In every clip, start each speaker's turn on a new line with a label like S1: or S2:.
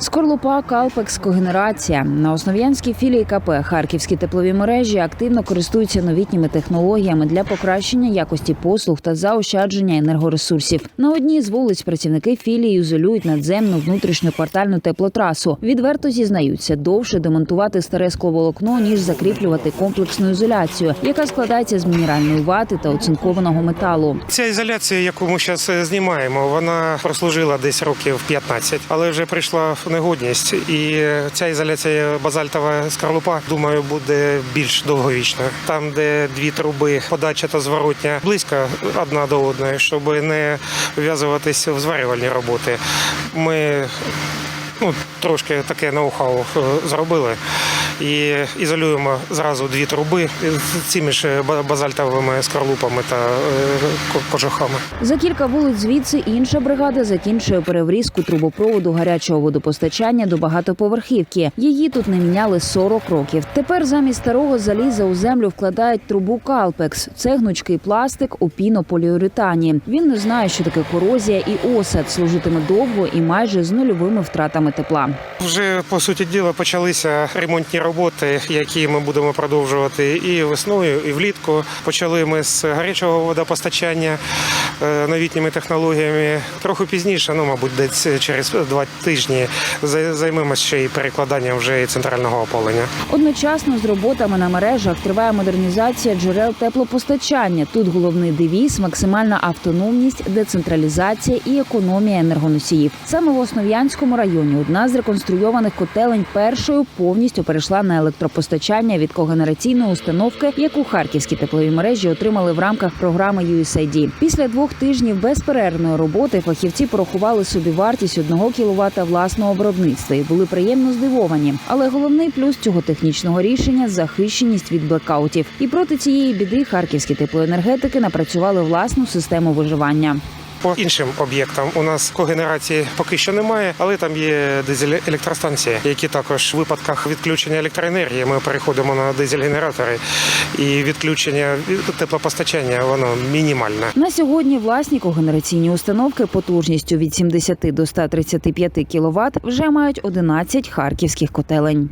S1: Скорлупа, Калпекс, когенерація на основ'янській філії КП Харківські теплові мережі активно користуються новітніми технологіями для покращення якості послуг та заощадження енергоресурсів. На одній з вулиць працівники філії ізолюють надземну внутрішню квартальну теплотрасу. Відверто зізнаються, довше демонтувати старе скловолокно ніж закріплювати комплексну ізоляцію, яка складається з мінеральної вати та оцинкованого металу.
S2: Ця ізоляція, яку ми зараз знімаємо, вона прослужила десь років 15, але вже прийшла в негодність. І ця ізоляція базальтова скорлупа, думаю, буде більш довговічною. Там, де дві труби, подача та зворотня близько одна до одної, щоб не вв'язуватися в зварювальні роботи. Ми ну, трошки таке ноу-хау е, зробили. І ізолюємо зразу дві труби цими ж базальтовими скорлупами та е, кожухами.
S1: За кілька вулиць звідси інша бригада закінчує переврізку трубопроводу гарячого водопостачання до багатоповерхівки. Її тут не міняли 40 років. Тепер замість старого заліза у землю вкладають трубу Калпекс. Це гнучкий пластик у пінополіуретані. Він не знає, що таке корозія і осад служитиме довго і майже з нульовими втратами тепла.
S2: Вже по суті діла почалися ремонтні роботи, які ми будемо продовжувати і весною, і влітку. Почали ми з гарячого водопостачання новітніми технологіями. Трохи пізніше, ну мабуть, десь через два тижні зай- займемося ще і перекладанням вже і центрального опалення.
S1: Одночасно з роботами на мережах триває модернізація джерел теплопостачання. Тут головний девіз максимальна автономність, децентралізація і економія енергоносіїв. Саме в Основ'янському районі одна з реконструйованих котелень першою повністю перейшла на електропостачання від когенераційної установки, яку харківські теплові мережі отримали в рамках програми USAID. Після двох тижнів безперервної роботи фахівці порахували собі вартість одного кіловата власного виробництва і були приємно здивовані. Але головний плюс цього технічного рішення захищеність від блекаутів. І проти цієї біди харківські теплоенергетики напрацювали власну систему виживання.
S2: По іншим об'єктам у нас когенерації поки що немає, але там є дизель-електростанції, які також в випадках відключення електроенергії ми переходимо на дизель-генератори, і відключення теплопостачання воно мінімальне.
S1: На сьогодні власні когенераційні установки потужністю від 70 до 135 кВт вже мають 11 харківських котелень.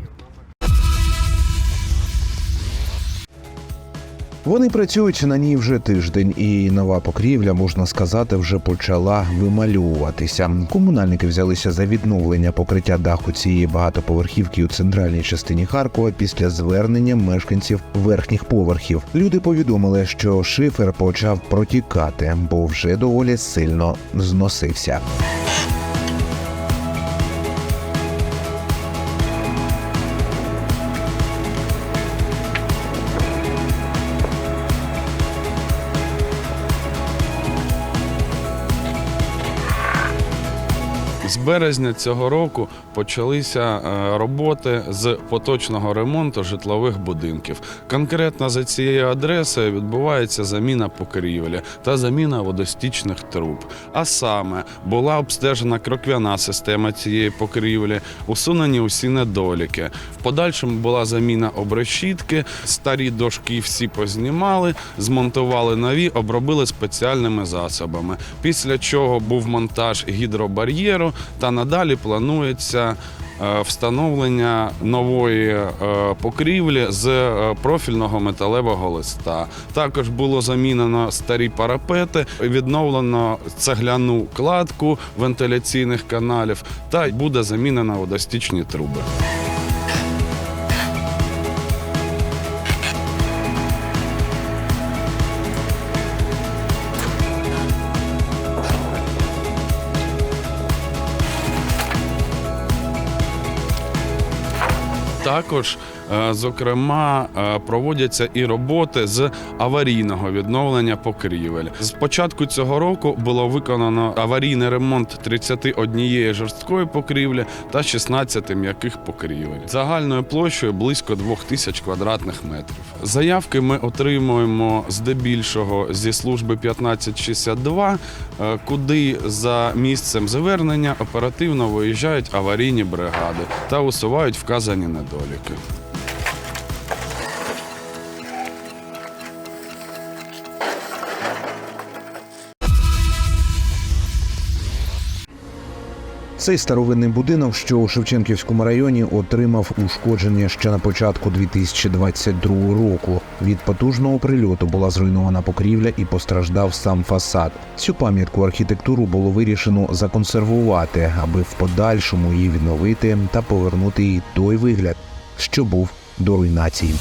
S3: Вони працюють на ній вже тиждень, і нова покрівля, можна сказати, вже почала вимальовуватися. Комунальники взялися за відновлення покриття даху цієї багатоповерхівки у центральній частині Харкова після звернення мешканців верхніх поверхів. Люди повідомили, що шифер почав протікати, бо вже доволі сильно зносився.
S4: Березня цього року почалися е, роботи з поточного ремонту житлових будинків. Конкретно за цією адресою відбувається заміна покрівлі та заміна водостічних труб. А саме була обстежена кроквяна система цієї покрівлі, усунені усі недоліки. В подальшому була заміна обрешітки, старі дошки всі познімали, змонтували нові, обробили спеціальними засобами. Після чого був монтаж гідробар'єру, та надалі планується. е, Встановлення нової е, покрівлі з е, профільного металевого листа. Також було замінено старі парапети, відновлено цегляну кладку вентиляційних каналів та буде замінено водостічні труби. Також, зокрема, е, проводяться і роботи з аварійного відновлення покрівель. З початку цього року було виконано аварійний ремонт 31 жорсткої покрівлі та 16 м'яких покрівель загальною площею близько 2000 квадратних метрів. Заявки ми отримуємо здебільшого зі служби 1562, е, куди за місцем звернення оперативно виїжджають аварійні бригади та усувають вказані недоліки.
S3: Цей старовинний будинок, що у Шевченківському районі, отримав ушкодження ще на початку 2022 року. Від потужного прильоту була зруйнована покрівля і постраждав сам фасад. Цю пам'ятку архітектуру було вирішено законсервувати, аби в подальшому її відновити та повернути їй той вигляд, що був до руйнації.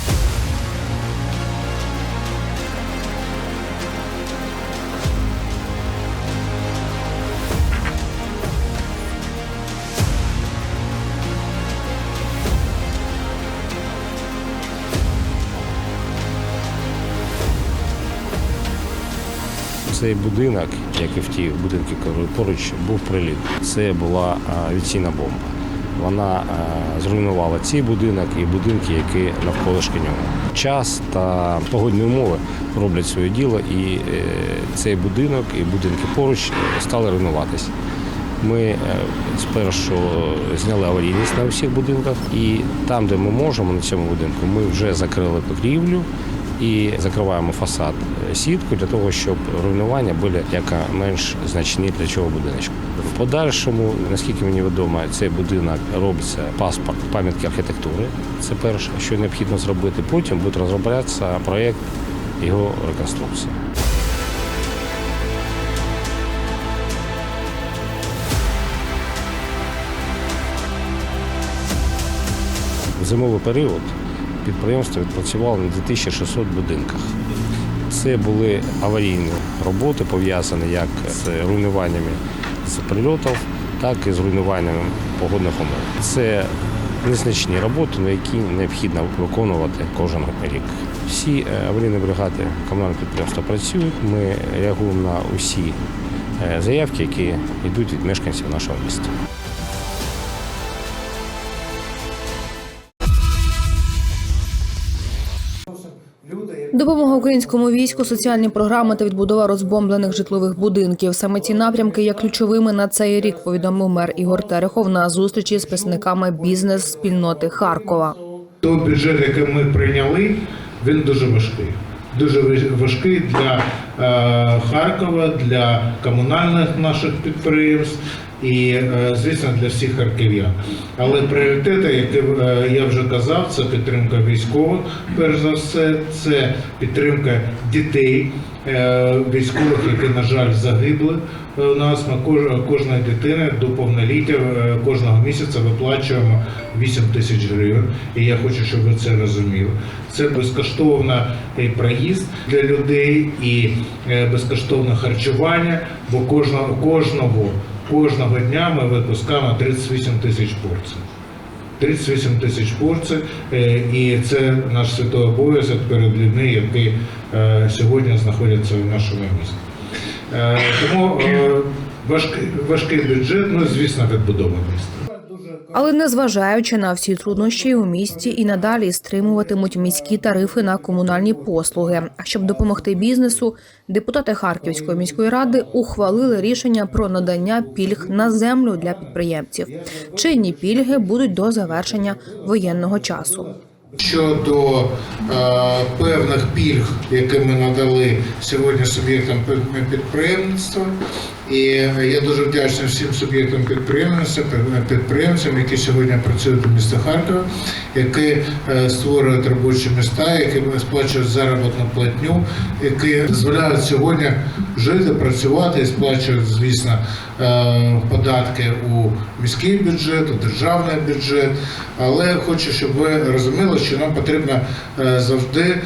S5: Цей будинок, як і в ті будинки поруч, був приліт. Це була авіаційна бомба. Вона зруйнувала цей будинок і будинки, які навколишки нього. Час та погодні умови роблять своє діло, і е, цей будинок і будинки поруч стали руйнуватися. Ми е, спершу зняли аварійність на всіх будинках, і там, де ми можемо, на цьому будинку, ми вже закрили покрівлю і закриваємо фасад е, сіткою для того, щоб руйнування були яка менш значні для цього будиночку. В подальшому, наскільки мені відомо, цей будинок робиться паспорт пам'ятки архітектури. Це перше, що необхідно зробити. Потім буде розроблятися проєкт його реконструкції. Зимовий період підприємство відпрацювало на 2600 будинках. Це були аварійні роботи, пов'язані як з руйнуваннями з прильотів, так і з руйнуваннями погодних умов. Це незначні роботи, на які необхідно виконувати кожен рік. Всі е, аварійні бригади комунального підприємства працюють. Ми реагуємо на усі е, заявки, які йдуть від мешканців нашого міста.
S6: Допомога українському війську, соціальні програми та відбудова розбомблених житлових будинків. Саме ці напрямки є ключовими на цей рік. Повідомив мер Ігор Терехов на зустрічі з представниками бізнес-спільноти Харкова.
S7: Той бюджет, який ми прийняли, він дуже важкий. Дуже важ- важкий для е, Харкова, для комунальних наших підприємств і, е, звісно, для всіх харків'ян. Але пріоритети, які е, я вже казав, це підтримка військових, перш за все, це підтримка дітей. е, Військових, які, на жаль, загибли у нас. Ми кож- кожної дитини до повноліття кожного місяця виплачуємо 8 тисяч гривень. І я хочу, щоб ви це розуміли. Це безкоштовна е, проїзд для людей і безкоштовне харчування, бо кожного кожного кожного дня ми випускаємо 38 тисяч порцій. 38 тисяч порцій, е, і це наш святий обов'язок перед людьми, які е, сьогодні знаходяться в нашому місті. Е, Тому важкий, важкий бюджет, ну звісно, відбудова міста.
S6: Але незважаючи на всі труднощі у місті і надалі стримуватимуть міські тарифи на комунальні послуги. А щоб допомогти бізнесу, депутати Харківської міської ради ухвалили рішення про надання пільг на землю для підприємців. Чинні пільги будуть до завершення воєнного часу.
S7: Щодо е, певних пільг, які ми надали сьогодні суб'єктам під- підприємництва, і я дуже вдячний всім суб'єктам підприємництва, підприємцям, які сьогодні працюють у місті Харкова, які е, створюють робочі міста, які сплачують заробітну платню, які дозволяють сьогодні жити, працювати і сплачують, звісно, е, податки у міський бюджет, у державний бюджет. Але хочу, щоб ви розуміли, що нам потрібно е, завжди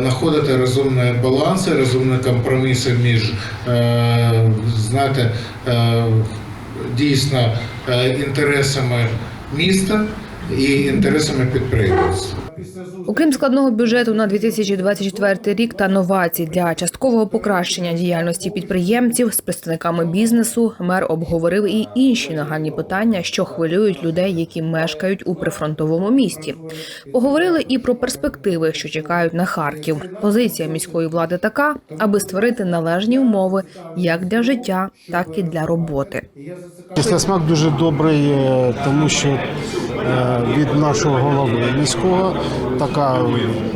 S7: знаходити розумні баланси, розумні компроміси між знаєте, дійсно е, інтересами міста і інтересами підприємництва.
S6: Окрім складного бюджету на 2024 рік та новацій для часткового покращення діяльності підприємців з представниками бізнесу, мер обговорив і інші нагальні питання, що хвилюють людей, які мешкають у прифронтовому місті. Поговорили і про перспективи, що чекають на Харків. Позиція міської влади така, аби створити належні умови як для життя, так і для роботи.
S8: Після смак дуже добрий, е, тому що від нашого голови міського. Така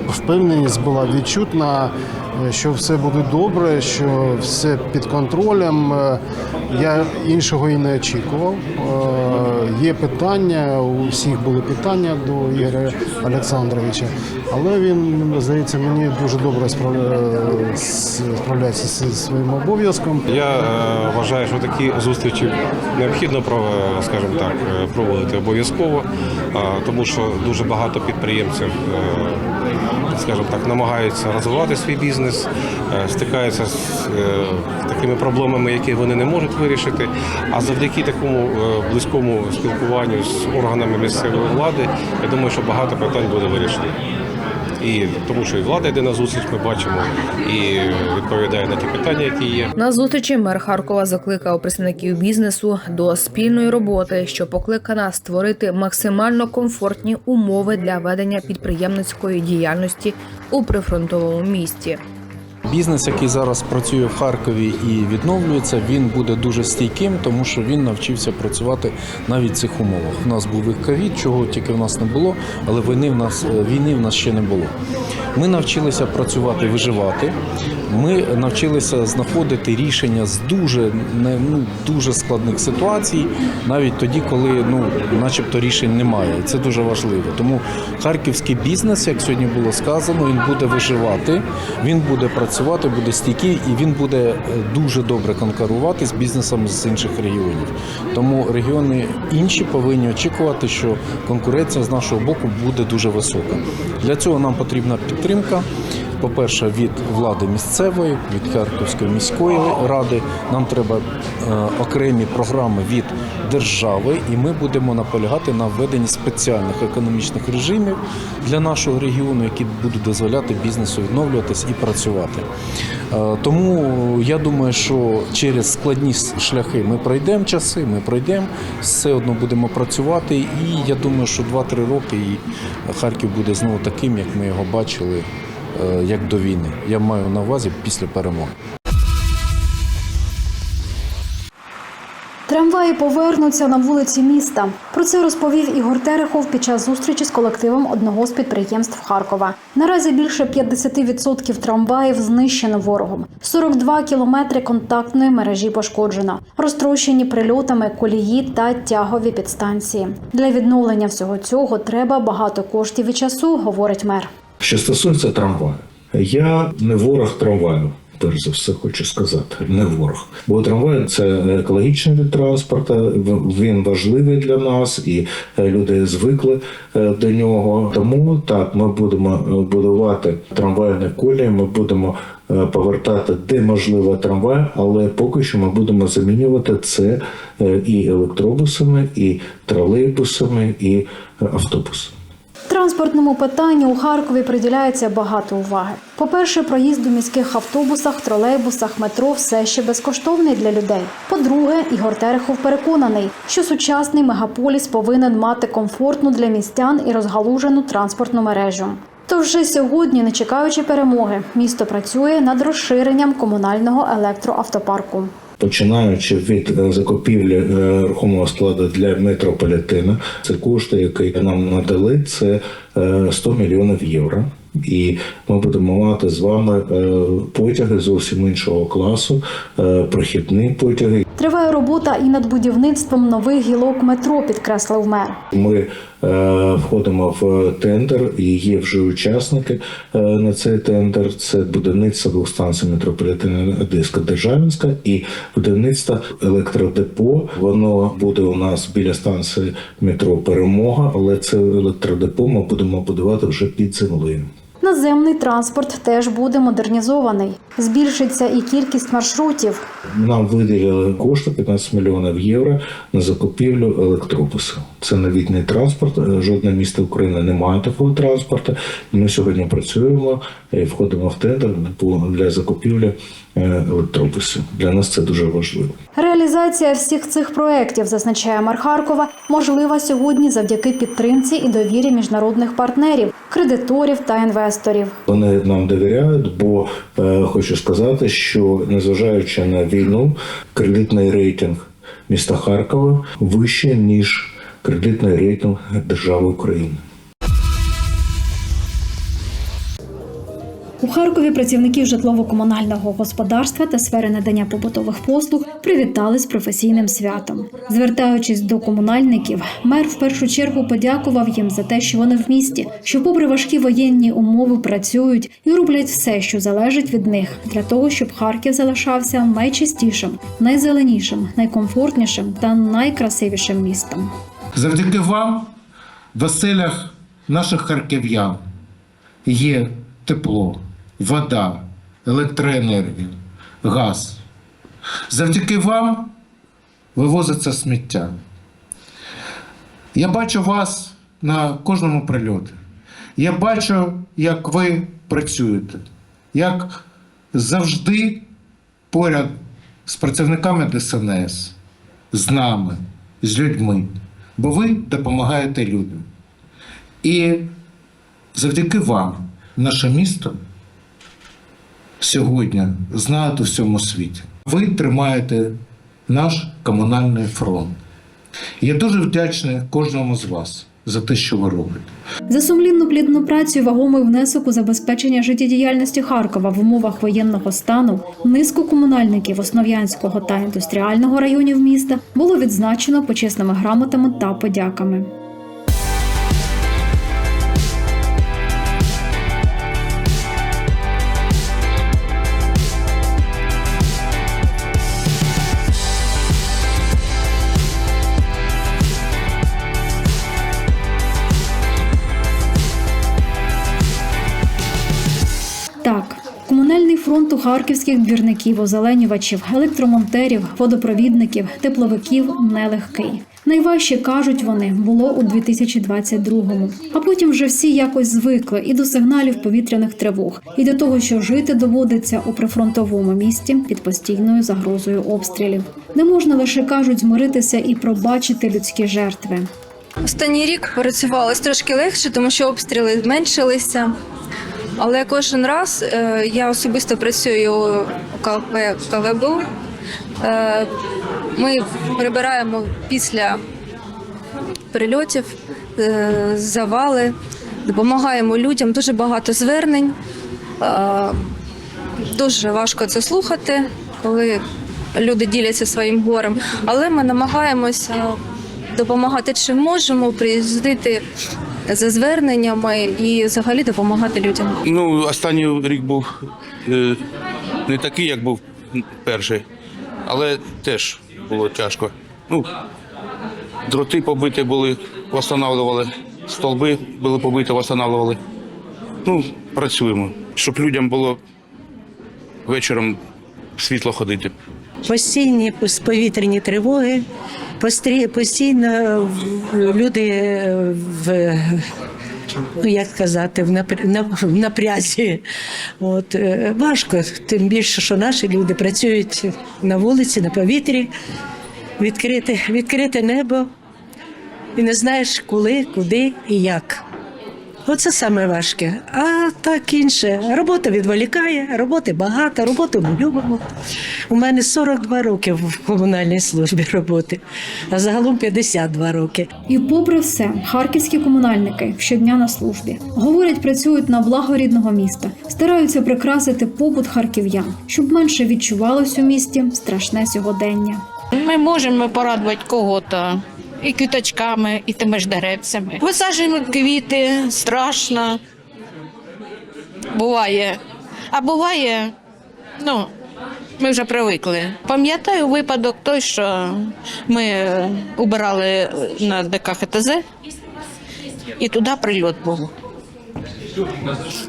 S8: впевненість була відчутна.
S9: е, що все буде добре, що все під контролем. Е, Я іншого і не очікував. Е, Є питання, у всіх були питання до Ігоря Олександровича, але він, здається, мені дуже добре справля- справляється зі своїм обов'язком.
S10: Я е, вважаю, що такі зустрічі необхідно скажімо так, е, проводити обов'язково, е, тому що дуже багато підприємців, е, скажімо так, намагаються розвивати свій бізнес, е, стикаються з е, такими проблемами, які вони не можуть вирішити. А завдяки такому е, близькому спілкуванню з органами місцевої влади, я думаю, що багато питань буде вирішено. І тому, що і влада йде на зустріч, ми бачимо і відповідає на ті питання, які є.
S6: На зустрічі мер Харкова закликав представників бізнесу до спільної роботи, що покликана створити максимально комфортні умови для ведення підприємницької діяльності у прифронтовому місті.
S11: Бізнес, який зараз працює в Харкові і відновлюється, він буде дуже стійким, тому що він навчився працювати навіть в цих умовах. У нас був і ковід, чого тільки в нас не було, але війни в нас війни в нас ще не було. Ми навчилися працювати, виживати. Ми навчилися знаходити рішення з дуже ну дуже складних ситуацій, навіть тоді, коли ну, начебто рішень немає. Це дуже важливо. Тому харківський бізнес, як сьогодні було сказано, він буде виживати, він буде працювати, буде стійкий і він буде е, дуже добре конкурувати з бізнесом з інших регіонів. Тому регіони інші повинні очікувати, що конкуренція з нашого боку буде дуже висока. Для цього нам потрібна підтримка. По-перше, від влади місцевої, від Харківської міської ради нам треба е, окремі програми від держави, і ми будемо наполягати на введенні спеціальних економічних режимів для нашого регіону, які будуть дозволяти бізнесу відновлюватись і працювати. Е, Тому я думаю, що через складні шляхи ми пройдемо часи, ми пройдемо, все одно будемо працювати. І я думаю, що 2-3 роки і Харків буде знову таким, як ми його бачили як до війни. Я маю на увазі після перемоги.
S12: Трамваї повернуться на вулиці міста. Про це розповів Ігор Терехов під час зустрічі з колективом одного з підприємств Харкова. Наразі більше 50% трамваїв знищено ворогом. 42 кілометри контактної мережі пошкоджено, розтрощені прильотами колії та тягові підстанції. Для відновлення всього цього треба багато коштів і часу, говорить мер.
S13: Що стосується трамваю, я не ворог трамваю. Перш за все хочу сказати, не ворог. Бо трамвай це екологічний вид транспорту, він важливий для нас, і е, люди звикли е, до нього. Тому так ми будемо е, будувати трамвайні колії, ми будемо повертати де можливо трамвай, але поки що ми будемо замінювати це і електробусами, і тролейбусами, і автобусами.
S12: Транспортному питанню у Харкові приділяється багато уваги. По-перше, проїзд у міських автобусах, тролейбусах, метро все ще безкоштовний для людей. По-друге, Ігор Терехов переконаний, що сучасний мегаполіс повинен мати комфортну для містян і розгалужену транспортну мережу. Тож вже сьогодні, не чекаючи перемоги, місто працює над розширенням комунального електроавтопарку.
S13: Починаючи від е, закупівлі е, рухомого складу для метрополітена. це кошти, які нам надали, це е, 100 мільйонів євро. І ми будемо мати з вами е, потяги зовсім іншого класу, е, прохідні потяги.
S12: Триває робота і над будівництвом нових гілок метро, підкреслив мер.
S13: Ми е, входимо в тендер, і є вже учасники е, на цей тендер. Це будівництво двох станцій метрополітену Одеська Державінська і будівництво електродепо. Воно буде у нас біля станції метро Перемога, але це електродепо ми будемо будувати вже під землею.
S12: Наземний транспорт теж буде модернізований. Збільшиться і кількість маршрутів.
S13: Нам виділили кошти 15 мільйонів євро на закупівлю електробусу. Це новітній транспорт. Е, Жодне місто України не має такого транспорту. Ми сьогодні працюємо і входимо в тендер для закупівлі е. Для нас це дуже важливо.
S12: Реалізація всіх цих проєктів, зазначає мер Харкова, можлива сьогодні завдяки підтримці і довірі міжнародних партнерів, кредиторів та інвесторів.
S13: Вони нам довіряють, бо е, хочу сказати, що незважаючи на війну, кредитний рейтинг міста Харкова вищий ніж кредитний рейтинг держави України.
S12: У Харкові працівників житлово-комунального господарства та сфери надання побутових послуг привітали з професійним святом. Звертаючись до комунальників, мер в першу чергу подякував їм за те, що вони в місті, що, попри важкі воєнні умови, працюють і роблять все, що залежить від них, для того, щоб Харків залишався найчистішим, найзеленішим, найкомфортнішим та найкрасивішим містом.
S7: Завдяки вам в оселях наших харків'ян є тепло, вода, електроенергія, газ. Завдяки вам вивозиться сміття. Я бачу вас на кожному прильоті. Я бачу, як ви працюєте, як завжди поряд з працівниками ДСНС, з нами, з людьми, бо ви допомагаєте людям. І завдяки вам наше місто сьогодні знають у всьому світі. Ви тримаєте наш комунальний фронт. Я дуже вдячний кожному з вас за те, що ви робите.
S12: За сумлінну плідну працю і вагомий внесок у забезпечення життєдіяльності Харкова в умовах воєнного стану низку комунальників Основ'янського та індустріального районів міста було відзначено почесними грамотами та подяками. Харківських двірників, озеленювачів, електромонтерів, водопровідників, тепловиків нелегкий. Найважче кажуть вони було у 2022-му. А потім вже всі якось звикли і до сигналів повітряних тривог, і до того, що жити доводиться у прифронтовому місті під постійною загрозою обстрілів. Не можна лише кажуть змиритися і пробачити людські жертви.
S14: Останній рік працювалось трошки легше, тому що обстріли зменшилися. Але кожен раз е, я особисто працюю у КП КВБУ. Е, Ми прибираємо після прильотів, е, завали, допомагаємо людям. Дуже багато звернень. Дуже важко це слухати, коли люди діляться своїм горем. Але ми намагаємося допомагати чим можемо, приїздити за зверненнями і взагалі допомагати людям.
S15: Ну, останній рік був е, не такий, як був перший, але теж було тяжко. Ну, дроти побиті були, встановлювали, столби були побиті, встановлювали. Ну, працюємо, щоб людям було вечором світло ходити.
S16: постійні повітряні тривоги, постійно люди в ну як сказати, в напр- на- в напрязі. От е, важко, тим більше, що наші люди працюють на вулиці, на повітрі, відкрите, відкрите небо, і не знаєш, коли, куди і як. Оце саме важке. А так інше. Робота відволікає, роботи багато, роботу ми любимо. У мене 42 роки в комунальній службі роботи, а загалом 52 роки.
S12: І попри все, харківські комунальники щодня на службі говорять, працюють на благо рідного міста, стараються прикрасити побут харків'ян, щоб менше відчувалось у місті страшне сьогодення.
S17: Ми можемо порадувати кого-то і квіточками, і тими ж деревцями. Висаджуємо квіти, страшно. Буває. А буває, ну, ми вже привикли. Пам'ятаю випадок той, що ми убирали на ДК ХТЗ, і туди прильот був.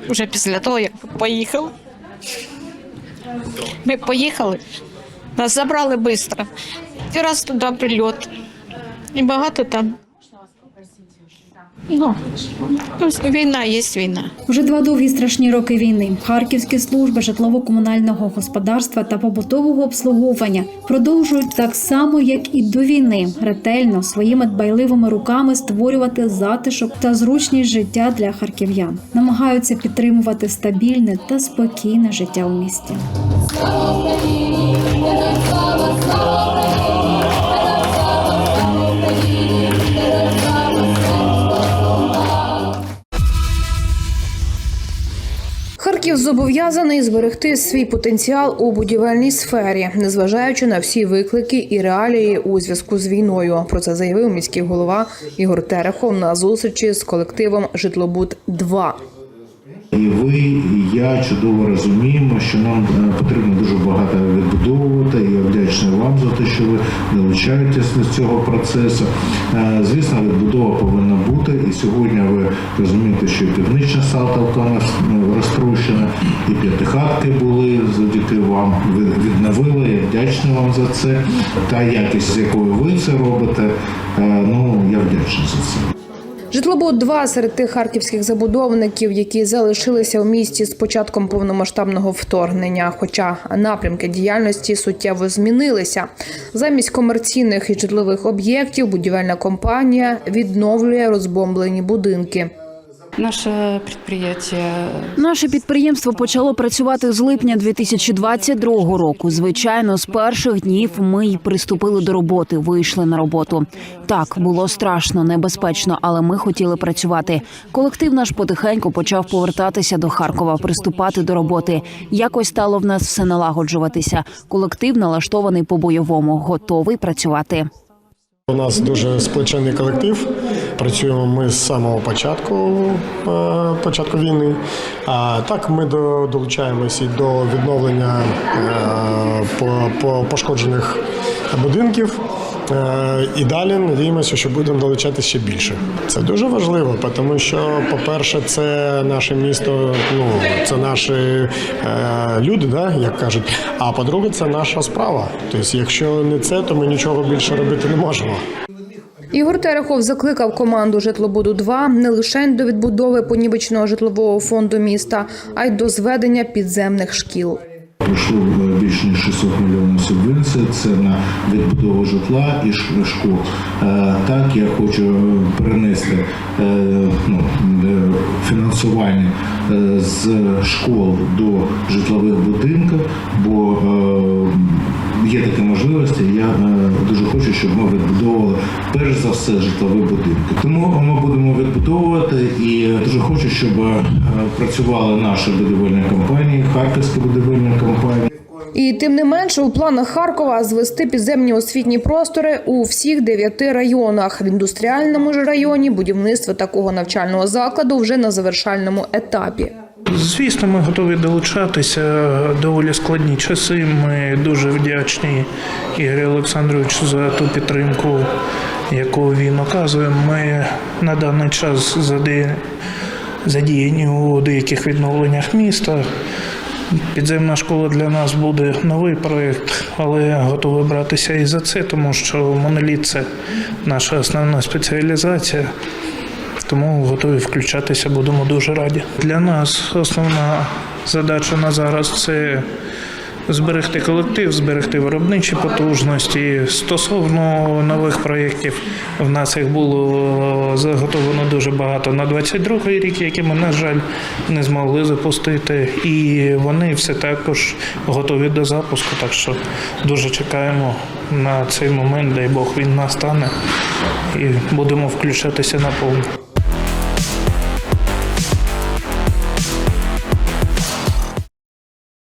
S17: Вже після того, як поїхали. Ми поїхали, нас забрали швидко. І раз туди прильот. І багато там. Ну, війна є війна.
S12: Вже два довгі страшні роки війни харківські служби житлово-комунального господарства та побутового обслуговування продовжують так само, як і до війни, ретельно своїми дбайливими руками створювати затишок та зручність життя для харків'ян, намагаються підтримувати стабільне та спокійне життя у місті.
S6: Харків зобов'язаний зберегти свій потенціал у будівельній сфері, незважаючи на всі виклики і реалії у зв'язку з війною. Про це заявив міський голова Ігор Терехов на зустрічі з колективом Житлобуд 2
S7: І ви, і я чудово розуміємо, що нам е, потрібно дуже багато відбудовувати. І я вдячний вам за те, що ви долучаєтесь до цього процесу. Е, Звісно, відбудова повинна бути. І сьогодні ви розумієте, що і північна Салтовка у ну, розтрощена, і п'ятихатки були завдяки вам. Ви відновили. Я вдячний вам за це. Та якість, з якою ви це робите, е, ну я вдячний за це.
S6: Житлобуд 2 серед тих харківських забудовників, які залишилися у місті з початком повномасштабного вторгнення. Хоча напрямки діяльності суттєво змінилися. Замість комерційних і житлових об'єктів будівельна компанія відновлює розбомблені будинки.
S18: Наше предприятие
S1: Наше підприємство почало працювати з липня 2022 року. Звичайно, з перших днів ми й приступили до роботи, вийшли на роботу. Так було страшно, небезпечно, але ми хотіли працювати. Колектив наш потихеньку почав повертатися до Харкова, приступати до роботи. Якось стало в нас все налагоджуватися. Колектив налаштований по бойовому, готовий працювати.
S8: У нас дуже сплечений колектив. Працюємо ми з самого початку, е, початку війни. А так ми до- долучаємося і до відновлення е, по- по- пошкоджених будинків. Е, І далі надіємося, що будемо долучати ще більше. Це дуже важливо, тому що, по-перше, це наше місто, ну це наші е, люди, да, як кажуть. А по-друге, це наша справа. Тобто, якщо не це, то ми нічого більше робити не можемо.
S6: Ігор Терехов закликав команду Житлобуду 2 не лише до відбудови понівеченого житлового фонду міста, а й до зведення підземних шкіл.
S7: Пройшло е, більш ніж 600 мільйонів субвенцій. Це на відбудову житла і школ. Е, Так, я хочу перенести е, ну, е, фінансування з школ до житлових будинків, бо є такі можливості. Я е, дуже хочу, щоб ми відбудовували перш за все житлові будинки. Тому ми будемо відбудовувати і дуже хочу, щоб е, працювали наші будівельні компанії, харківська будівельна компанія.
S6: І тим не менше, у планах Харкова звести підземні освітні простори у всіх дев'яти районах. В індустріальному ж районі будівництво такого навчального закладу вже на завершальному етапі.
S19: Звісно, ми готові долучатися. Доволі складні часи. Ми дуже вдячні Ігорю Олександровичу за ту підтримку, яку він оказує. Ми на даний час задіяні у деяких відновленнях міста. Підземна школа для нас буде новий проєкт, але готовий братися і за це, тому що моноліт це наша основна спеціалізація. Тому готові включатися, будемо дуже раді. Для нас основна задача на зараз це зберегти колектив, зберегти виробничі потужності. Стосовно нових проєктів, в нас їх було заготовлено дуже багато на 22-й рік, які ми, на жаль, не змогли запустити. І вони все також готові до запуску. Так що дуже чекаємо на цей момент, дай Бог він настане, і будемо включатися на повну.